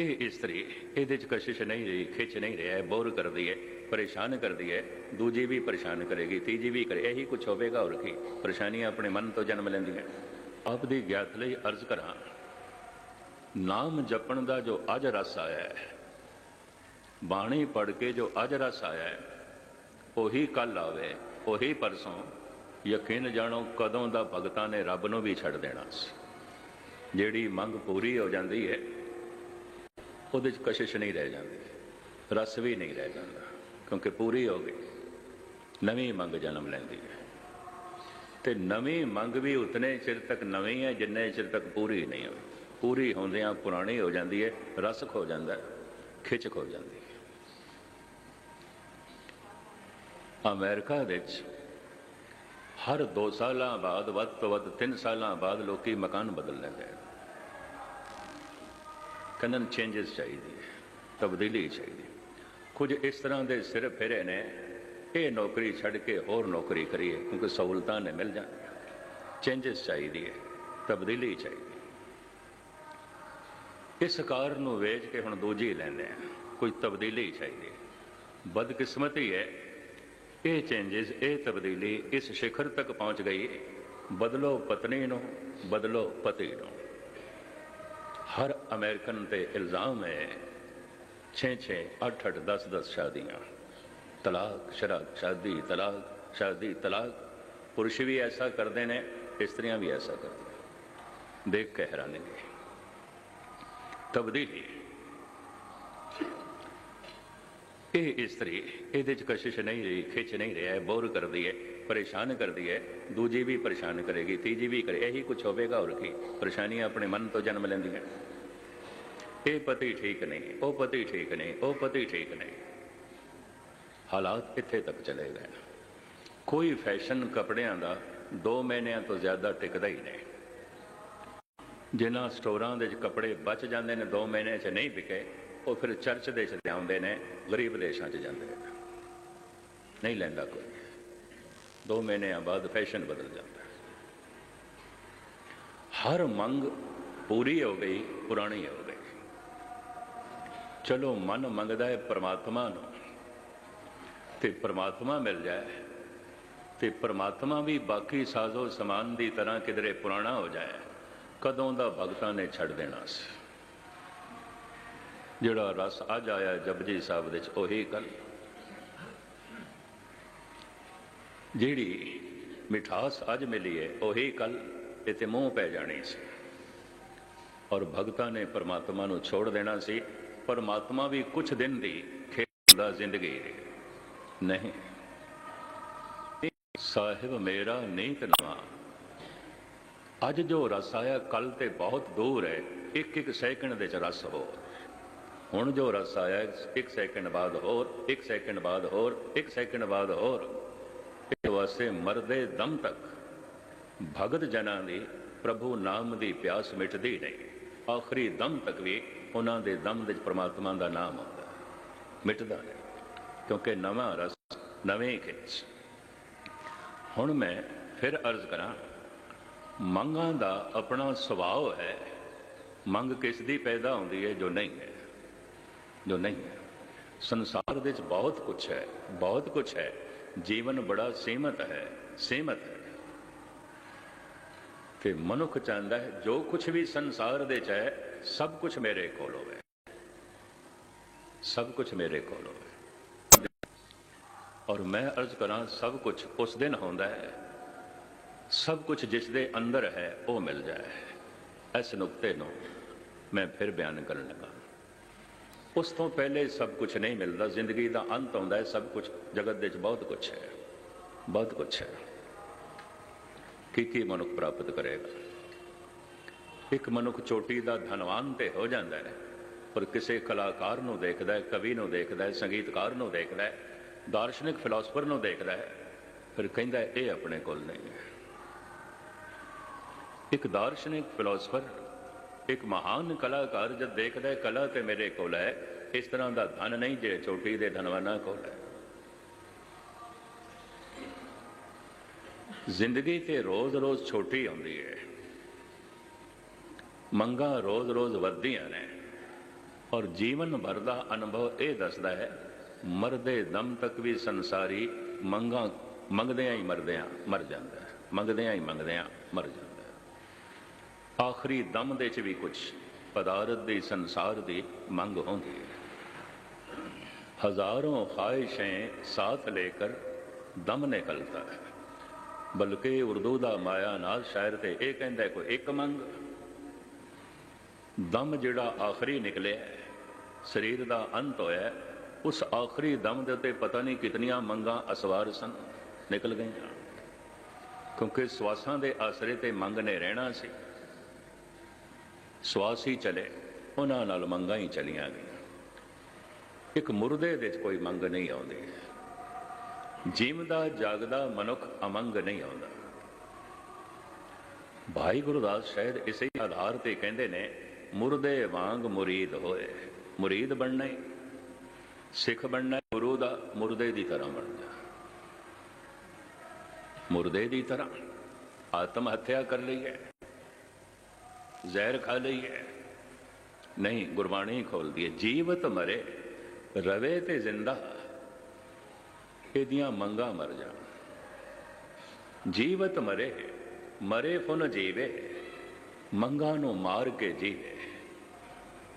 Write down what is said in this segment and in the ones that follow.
ਇਹ ਇਸਤਰੀ ਇਹਦੇ ਚ ਕਸ਼ਿਸ਼ ਨਹੀਂ ਰਹੀ, ਖਿੱਚ ਨਹੀਂ ਰਿਹਾ ਬੋਰ ਕਰਦੀ ਹੈ, ਪਰੇਸ਼ਾਨ ਕਰਦੀ ਹੈ, ਦੂਜੀ ਵੀ ਪਰੇਸ਼ਾਨ ਕਰੇਗੀ, ਤੀਜੀ ਵੀ ਕਰੇ, ਇਹੀ ਕੁਝ ਹੋਵੇਗਾ ਹੋਰ ਕੀ, ਪਰੇਸ਼ਾਨੀਆਂ ਆਪਣੇ ਮਨ ਤੋਂ ਜਨਮ ਲੈਂਦੀਆਂ। ਆਪ ਦੀ ਗਿਆਤ ਲਈ ਅਰਜ਼ ਕਰਾਂ, ਨਾਮ ਜਪਣ ਦਾ ਜੋ ਅਜ ਰਸ ਆਇਆ ਹੈ, ਬਾਣੀ ਪੜ ਕੇ ਜੋ ਅਜ ਰਸ ਆਇਆ ਹੈ, ਉਹੀ ਕੱਲ ਆਵੇ, ਉਹੀ ਪਰਸੋਂ, ਯਕੀਨ ਜਾਣੋ ਕਦੋਂ ਦਾ ਭਗਤਾਂ ਨੇ ਰੱਬ ਨੂੰ ਵੀ ਛੱਡ ਦੇਣਾ ਸੀ। ਜਿਹੜੀ ਮੰਗ ਪੂਰੀ ਹੋ ਜਾਂਦੀ ਹੈ ਉਹਦੇ 'ਚ ਕਸ਼ਿਸ਼ ਨਹੀਂ ਰਹਿ ਜਾਂਦੀ, ਰਸ ਵੀ ਨਹੀਂ ਰਹਿ ਜਾਂਦਾ, ਕਿਉਂਕਿ ਪੂਰੀ ਹੋ ਗਈ। ਨਵੀਂ ਮੰਗ ਜਨਮ ਲੈਂਦੀ ਹੈ। ਤੇ ਨਵੀਂ ਮੰਗ ਵੀ ਉਤਨੇ ਚਿਰ ਤੱਕ ਨਵੀਂ ਹੈ ਜਿੰਨੇ ਚਿਰ ਤੱਕ ਪੂਰੀ ਨਹੀਂ ਹੋਈ। ਪੂਰੀ ਹੁੰਦਿਆਂ ਪੁਰਾਣੀ ਹੋ ਜਾਂਦੀ ਹੈ, ਰਸ ਖੋ ਜਾਂਦਾ ਹੈ, ਖਿੱਚ ਖੋ ਜਾਂਦੀ ਹੈ। ਅਮਰੀਕਾ ਵਿੱਚ ਹਰ 2 ਸਾਲਾਂ ਬਾਅਦ ਵੱਧ ਤੋਂ ਵੱਧ 3 ਸਾਲਾਂ ਬਾਅਦ ਲੋਕੀ ਮਕਾਨ ਬਦਲ ਲੈਂਦੇ ਹਨ। ਕਹਿੰਦੇ ਚੇਂਜਸ ਚਾਹੀਦੀ ਹੈ, ਤਬਦੀਲੀ ਚਾਹੀਦੀ ਕੁਝ ਇਸ ਤਰ੍ਹਾਂ ਦੇ ਸਿਰ ਫੇਰੇ ਨੇ, ਇਹ ਨੌਕਰੀ ਛੱਡ ਕੇ ਹੋਰ ਨੌਕਰੀ ਕਰੀਏ, ਕਿਉਂਕਿ ਸਹੂਲਤਾਂ ਨੇ ਮਿਲ ਜਾਂਦੀਆਂ ਚੇਂਜਸ ਚਾਹੀਦੀ ਹੈ, ਤਬਦੀਲੀ ਚਾਹੀਦੀ ਇਸ ਕਾਰ ਨੂੰ ਵੇਚ ਕੇ ਹੁਣ ਦੂਜੀ ਲੈਂਦੇ ਆ ਕੋਈ ਤਬਦੀਲੀ ਚਾਹੀਦੀ ਹੈ। ਬਦਕਿਸਮਤੀ ਹੈ ਇਹ ਚੇਂਜਸ ਇਹ ਤਬਦੀਲੀ ਇਸ ਸਿਖਰ ਤੱਕ ਪਹੁੰਚ ਗਈ ਬਦਲੋ ਪਤਨੀ ਨੂੰ, ਬਦਲੋ ਪਤੀ ਨੂੰ। ਹਰ ਅਮਰੀਕਨ ਤੇ ਇਲਜ਼ਾਮ ਹੈ 6 6 8 8 10 10 ਸ਼ਾਦੀਆਂ ਤਲਾਕ ਸ਼ਰਾਬ ਸ਼ਾਦੀ ਤਲਾਕ ਸ਼ਾਦੀ ਤਲਾਕ ਪੁਰਸ਼ ਵੀ ਐਸਾ ਕਰਦੇ ਨੇ ਇਸਤਰੀਆਂ ਵੀ ਐਸਾ ਕਰਦੀਆਂ ਦੇਖ ਕੇ ਹੈਰਾਨੀ ਗਈ ਤਬਦੀਲੀ ਇਹ ਇਸਤਰੀ, ਇਹਦੇ ਚ ਕਸ਼ਿਸ਼ ਨਹੀਂ ਰਹੀ, ਖਿੱਚ ਨਹੀਂ ਰਿਹਾ ਬੋਰ ਕਰਦੀ ਹੈ, ਪਰੇਸ਼ਾਨ ਕਰਦੀ ਹੈ, ਦੂਜੀ ਵੀ ਪਰੇਸ਼ਾਨ ਕਰੇਗੀ, ਤੀਜੀ ਵੀ ਕਰੇ, ਇਹੀ ਕੁਝ ਹੋਵੇਗਾ ਹੋਰ ਕੀ, ਪਰੇਸ਼ਾਨੀਆਂ ਆਪਣੇ ਮਨ ਤੋਂ ਜਨਮ ਲੈਂਦੀਆਂ। ਇਹ ਪਤੀ ਠੀਕ ਨਹੀਂ, ਉਹ ਪਤੀ ਠੀਕ ਨਹੀਂ, ਉਹ ਪਤੀ ਠੀਕ ਨਹੀਂ। ਹਾਲਾਤ ਇੱਥੇ ਤੱਕ ਚਲੇ ਗਏ। ਕੋਈ ਫੈਸ਼ਨ ਕੱਪੜਿਆਂ ਦਾ 2 ਮਹੀਨਿਆਂ ਤੋਂ ਜ਼ਿਆਦਾ ਟਿਕਦਾ ਹੀ ਨਹੀਂ। ਜਿਨ੍ਹਾਂ ਸਟੋਰਾਂ ਦੇ ਵਿੱਚ ਕੱਪੜੇ ਬਚ ਜਾਂਦੇ ਨੇ 2 ਮਹੀਨੇ 'ਚ ਨਹੀਂ ਵਿਕੇ ਉਹ ਫਿਰ ਚਰਚ ਦੇ 'ਚ ਲਿਆਉਂਦੇ ਨੇ, ਗਰੀਬ ਦੇਸ਼ਾਂ 'ਚ ਜਾਂਦੇ ਨੇ। ਨਹੀਂ ਲੈਂਦਾ ਕੋਈ। ਦੋ ਮਹੀਨਿਆਂ ਬਾਅਦ ਫੈਸ਼ਨ ਬਦਲ ਜਾਂਦਾ। ਹਰ ਮੰਗ ਪੂਰੀ ਹੋ ਗਈ, ਪੁਰਾਣੀ ਹੋ ਗਈ। ਚਲੋ ਮਨ ਮੰਗਦਾ ਹੈ ਪ੍ਰਮਾਤਮਾ ਨੂੰ, ਤੇ ਪ੍ਰਮਾਤਮਾ ਮਿਲ ਜਾਏ, ਤੇ ਪ੍ਰਮਾਤਮਾ ਵੀ ਬਾਕੀ ਸਾਜ਼ੋ ਸਮਾਨ ਦੀ ਤਰ੍ਹਾਂ ਕਿਧਰੇ ਪੁਰਾਣਾ ਹੋ ਜਾਏ, ਕਦੋਂ ਦਾ ਭਗਤਾਂ ਨੇ ਛੱਡ ਦੇਣਾ ਸੀ। ਜਿਹੜਾ ਰਸ ਅੱਜ ਆਇਆ ਜਪਜੀ ਸਾਹਿਬ ਵਿੱਚ, ਉਹੀ ਕੱਲ ਜਿਹੜੀ ਮਿਠਾਸ ਅੱਜ ਮਿਲੀ ਹੈ, ਉਹੀ ਕੱਲ ਤੇ ਮੂੰਹ ਪੈ ਜਾਣੀ ਸੀ। ਔਰ ਭਗਤਾਂ ਨੇ ਪਰਮਾਤਮਾ ਨੂੰ ਛੋੜ ਦੇਣਾ ਸੀ। ਪਰਮਾਤਮਾ ਵੀ ਕੁਝ ਦਿਨ ਦੀ ਖੇਡਦਾ ਜ਼ਿੰਦਗੀ ਨਹੀਂ। ਸਾਹਿਬ ਮੇਰਾ ਨੀਤ ਨਵਾ। ਅੱਜ ਜੋ ਰਸ ਆਇਆ ਕੱਲ ਤੇ ਬਹੁਤ ਦੂਰ ਹੈ। ਇੱਕ ਇੱਕ ਸੈਕਿੰਡ ਦੇ ਚ ਰਸ ਹੋ ਹੁਣ ਜੋ ਰਸ ਆਇਆ, ਇੱਕ ਸੈਕਿੰਡ ਬਾਅਦ ਹੋਰ, ਇੱਕ ਸੈਕਿੰਡ ਬਾਅਦ ਹੋਰ, ਇੱਕ ਸੈਕਿੰਡ ਬਾਅਦ ਹੋਰ। ਇਸ ਵਾਸਤੇ ਮਰਦੇ ਦਮ ਤੱਕ। ਭਗਤ ਜਨਾਂ ਦੀ ਪ੍ਰਭੂ ਨਾਮ ਦੀ ਪਿਆਸ ਮਿਟਦੀ ਨਹੀਂ। ਆਖਰੀ ਦਮ ਤੱਕ ਵੀ ਉਹਨਾਂ ਦੇ ਦਮ ਵਿੱਚ ਪ੍ਰਮਾਤਮਾ ਦਾ ਨਾਮ ਆਉਂਦਾ। ਮਿਟਦਾ ਨਹੀਂ, ਕਿਉਂਕਿ ਨਵਾਂ ਰਸ, ਨਵੇਂ ਖਿੱਚ। ਹੁਣ ਮੈਂ ਫਿਰ ਅਰਜ਼ ਕਰਾਂ, ਮੰਗਾਂ ਦਾ ਆਪਣਾ ਸੁਭਾਅ ਹੈ। ਮੰਗ ਕਿਸ ਦੀ ਪੈਦਾ ਹੁੰਦੀ ਹੈ ਜੋ ਨਹੀਂ ਹੈ। ਜੋ ਨਹੀਂ ਹੈ। ਸੰਸਾਰ ਦੇ ਵਿੱਚ ਬਹੁਤ ਕੁਝ ਹੈ, ਬਹੁਤ ਕੁਝ ਹੈ। ਜੀਵਨ ਬੜਾ ਸੀਮਤ ਹੈ ਸੀਮਤ ਹੈ। ਤੇ ਮਨੁੱਖ ਚਾਹੁੰਦਾ ਹੈ, ਜੋ ਕੁਝ ਵੀ ਸੰਸਾਰ ਦੇ ਚ ਹੈ, ਸਭ ਕੁਝ ਮੇਰੇ ਕੋਲ ਹੋਵੇ। ਸਭ ਕੁਝ ਮੇਰੇ ਕੋਲ ਹੋਵੇ। ਔਰ ਮੈਂ ਅਰਜ਼ ਕਰਾਂ, ਸਭ ਕੁਝ ਉਸ ਦਿਨ ਹੁੰਦਾ ਹੈ। ਸਭ ਕੁਝ ਜਿਸ ਦੇ ਅੰਦਰ ਹੈ, ਉਹ ਮਿਲ ਜਾਏ। ਇਸ ਨੁਕਤੇ ਨੂੰ ਮੈਂ ਫਿਰ ਬਿਆਨ ਕਰਨ ਲੱਗਾ। ਉਸ ਤੋਂ ਪਹਿਲੇ ਸਭ ਕੁਝ ਨਹੀਂ ਮਿਲਦਾ। ਜ਼ਿੰਦਗੀ ਦਾ ਅੰਤ ਆਉਂਦਾ ਹੈ। ਸਭ ਕੁਝ ਜਗਤ ਦੇ ਵਿੱਚ ਬਹੁਤ ਕੁਝ ਹੈ। ਬਹੁਤ ਕੁਝ ਹੈ। ਕੀ ਕੀ ਮਨੁੱਖ ਪ੍ਰਾਪਤ ਕਰੇਗਾ? ਇੱਕ ਮਨੁੱਖ ਚੋਟੀ ਦਾ ਧਨਵਾਨ ਤੇ ਹੋ ਜਾਂਦਾ ਹੈ। ਪਰ ਕਿਸੇ ਕਲਾਕਾਰ ਨੂੰ ਦੇਖਦਾ ਹੈ, ਕਵੀ ਨੂੰ ਦੇਖਦਾ ਹੈ, ਸੰਗੀਤਕਾਰ ਨੂੰ ਦੇਖਦਾ ਹੈ, ਦਾਰਸ਼ਨਿਕ ਫਿਲਾਸਫਰ ਨੂੰ ਦੇਖਦਾ ਹੈ, ਫਿਰ ਕਹਿੰਦਾ ਇਹ ਆਪਣੇ ਕੋਲ ਨਹੀਂ ਹੈ। ਇੱਕ ਦਾਰਸ਼ਨਿਕ ਫਿਲਾਸਫਰ ਇੱਕ ਮਹਾਨ ਕਲਾਕਾਰ ਜਦ ਦੇਖਦਾ ਹੈ, ਕਲਾ ਤੇ ਮੇਰੇ ਕੋਲ ਹੈ, ਇਸ ਤਰ੍ਹਾਂ ਦਾ ਧਨ ਨਹੀਂ ਜੇ ਚੋਟੀ ਦੇ ਧਨਵਾਨਾਂ ਕੋਲ ਹੈ। ਜ਼ਿੰਦਗੀ ਤੇ ਰੋਜ਼-ਰੋਜ਼ ਛੋਟੀ ਆਉਂਦੀ ਹੈ। ਮੰਗਾਂ ਰੋਜ਼-ਰੋਜ਼ ਵੱਧਦੀਆਂ ਨੇ। ਔਰ ਜੀਵਨ ਭਰ ਦਾ ਅਨੁਭਵ ਇਹ ਦੱਸਦਾ ਹੈ, ਮਰਦੇ ਦਮ ਤੱਕ ਵੀ ਸੰਸਾਰੀ ਮੰਗਾ ਮੰਗਦਿਆਂ ਹੀ ਮਰਦਿਆਂ ਮਰ ਜਾਂਦਾ ਮੰਗਦਿਆਂ ਹੀ ਮੰਗਦਿਆਂ ਮਰ ਜਾਂਦਾ ਆਖਰੀ ਦਮ ਦੇ ਚ ਵੀ ਕੁਝ ਪਦਾਰਥ ਦੇ ਸੰਸਾਰ ਦੇ ਮੰਗ ਹੁੰਦੀ ਹੈ ਹਜ਼ਾਰੋਂ ਖਾਇਸ਼یں ਸਾਥ ਲੈ ਕਰ ਦਮ ਨਿਕਲਦਾ ਹੈ। ਬਲਕਿ ਉਰਦੂ ਦਾ ਮਾਇਆ ਨਾਲ ਸ਼ਾਇਰ ਤੇ ਇਹ ਕਹਿੰਦਾ ਕੋਈ ਇੱਕ ਮੰਗ। ਦਮ ਜਿਹੜਾ ਆਖਰੀ ਨਿਕਲਿਆ ਸਰੀਰ ਦਾ ਅੰਤ ਹੋਇਆ ਉਸ ਆਖਰੀ ਦਮ ਦੇ ਉੱਤੇ ਪਤਾ ਨਹੀਂ ਕਿਤਨੀਆਂ ਮੰਗਾਂ ਅਸਵਾਰ ਸਨ, ਨਿਕਲ ਗਈਆਂ। ਕਿਉਂਕਿ ਸਵਾਸਾਂ ਦੇ ਆਸਰੇ ਤੇ ਮੰਗ ਨੇ ਰਹਿਣਾ ਸੀ। ਸਵਾਸ ਹੀ ਚਲੇ, ਉਹਨਾਂ ਨਾਲ ਮੰਗਾਂ ਹੀ ਚਲੀਆਂ ਗਈਆਂ। ਇੱਕ ਮੁਰਦੇ ਵਿੱਚ ਕੋਈ ਮੰਗ ਨਹੀਂ ਆਉਂਦੀ। ਜੀਵਦਾ, ਜਾਗਦਾ ਮਨੁੱਖ ਅਮੰਗ ਨਹੀਂ ਆਉਂਦਾ। ਭਾਈ ਗੁਰਦਾਸ ਸ਼ਾਇਦ ਇਸੇ ਆਧਾਰ ਤੇ ਕਹਿੰਦੇ ਨੇ, ਮੁਰਦੇ ਵਾਂਗ ਮੁਰੀਦ ਹੋਏ। ਮੁਰੀਦ ਬਣਨਾ ਹੀ ਸਿੱਖ ਬਣਨਾ ਗੁਰੂ ਦਾ ਮੁਰਦੇ ਦੀ ਤਰ੍ਹਾਂ ਬਣ ਜਾ ਮੁਰਦੇ ਦੀ ਤਰ੍ਹਾਂ। ਆਤਮ ਹੱਤਿਆ ਕਰ ਲਈ ਹੈ ਜ਼ਹਿਰ ਖਾ ਲਈਏ। ਨਹੀਂ, ਗੁਰਬਾਣੀ ਖੋਲਦੀ ਹੈ, ਜੀਵਤ ਮਰੇ, ਰਵੇ ਤੇ ਜ਼ਿੰਦਾ। ਇਹਦੀਆਂ ਮੰਗਾਂ ਮਰ ਜਾਣ। ਜੀਵਤ ਮਰੇ ਮਰੇ ਫੁਨ ਜੀਵੇ, ਮੰਗਾਂ ਨੂੰ ਮਾਰ ਕੇ ਜੀਵੇ,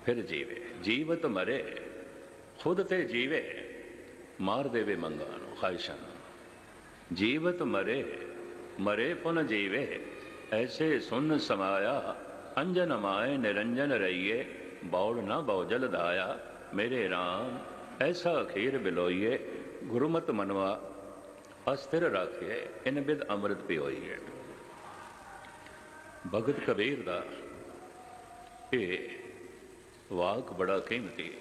ਫਿਰ ਜੀਵੇ। ਜੀਵਤ ਮਰੇ, ਖੁਦ ਤੇ ਜੀਵੇ, ਮਾਰ ਦੇਵੇ ਮੰਗਾਂ ਨੂੰ, ਖਾਹਿਸ਼ਾਂ ਨੂੰ। ਜੀਵਤ ਮਰੇ ਮਰੇ ਫੁਨ ਜੀਵੇ, ਐਸੇ ਸੁਨ ਸਮਾਇਆ ਅੰਜਨ ਮਾਏ ਨਿਰੰਜਨ ਰਹੀਏ ਬੌੜ ਨਾ ਬੌਜਲ ਦਾਇਆ ਮੇਰੇ RAM ਐਸਾ ਅਖੀਰ ਬਿਲੋਈਏ, ਗੁਰਮਤ ਮਨਵਾ, ਅਸਥਿਰ ਰਾਖਿਏ, ਇਨ ਬਿਦ ਅੰਮ੍ਰਿਤ ਪਿਓਈਏ। ਭਗਤ ਕਬੀਰ ਦਾ ਇਹ ਵਾਕ ਬੜਾ ਕੀਮਤੀ। ਹੈ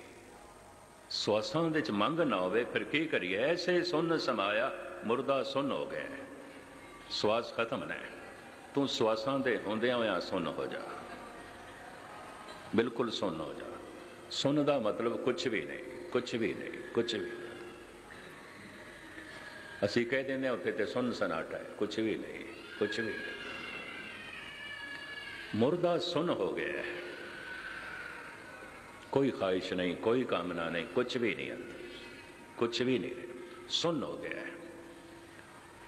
ਸਵਾਸਾਂ ਵਿੱਚ ਮੰਗ ਨਾ ਹੋਵੇ, ਫਿਰ ਕੀ ਕਰੀਏ? ਐਸੇ ਸੁਨ ਸਮਾਇਆ, ਮੁਰਦਾ ਸੁਨ ਹੋ ਗਏ। ਸਵਾਸ ਖਤਮ ਨੇ। ਤੂੰ ਸਵਾਸਾਂ ਦੇ ਹੁੰਦਿਆਂ ਹੋਇਆਂ ਸੁਣ ਹੋ ਜਾ। ਬਿਲਕੁਲ ਸੁਣ ਹੋ ਜਾ। ਸੁਨ ਦਾ ਮਤਲਬ ਕੁਝ ਵੀ ਨਹੀਂ ਕੁਝ ਵੀ ਨਹੀਂ ਕੁਝ ਵੀ ਨਹੀਂ। ਅਸੀਂ ਕਹਿ ਦਿੰਦੇ ਹਾਂ ਉੱਥੇ ਤੇ ਸੁਨ ਸਨਾਟਾ ਹੈ ਕੁਝ ਵੀ ਨਹੀਂ ਕੁਝ ਵੀ ਨਹੀਂ। ਮੁਰਦਾ ਸੁਨ ਹੋ ਗਿਆ ਕੋਈ ਖਾਹਿਸ਼ ਨਹੀਂ, ਕੋਈ ਕਾਮਨਾ ਨਹੀਂ ਕੁਝ ਵੀ ਨਹੀਂ ਅੰਦਰ। ਕੁਝ ਵੀ ਨਹੀਂ। ਸੁਨ ਹੋ ਗਿਆ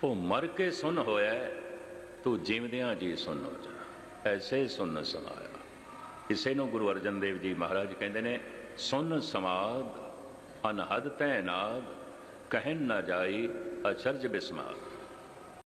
ਉਹ ਮਰ ਕੇ ਸੁਨ ਹੋਇਆ ਤੂੰ ਜਿਉਂਦਿਆਂ ਜੀ ਸੁਣੋ ਹੋ ਜਾ ਐਸੇ ਸੁਨ ਸਮਾਇਆ। ਇਸੇ ਨੂੰ ਗੁਰੂ ਅਰਜਨ ਦੇਵ ਜੀ ਮਹਾਰਾਜ ਕਹਿੰਦੇ ਨੇ ਸੁਨ ਸਮਾਦ, ਅਨਹਦ ਤੈ ਨਾਦ ਕਹਿਨ ਨਾ ਜਾਈ ਅਚਰਜ ਬਿਸਮਾਦ।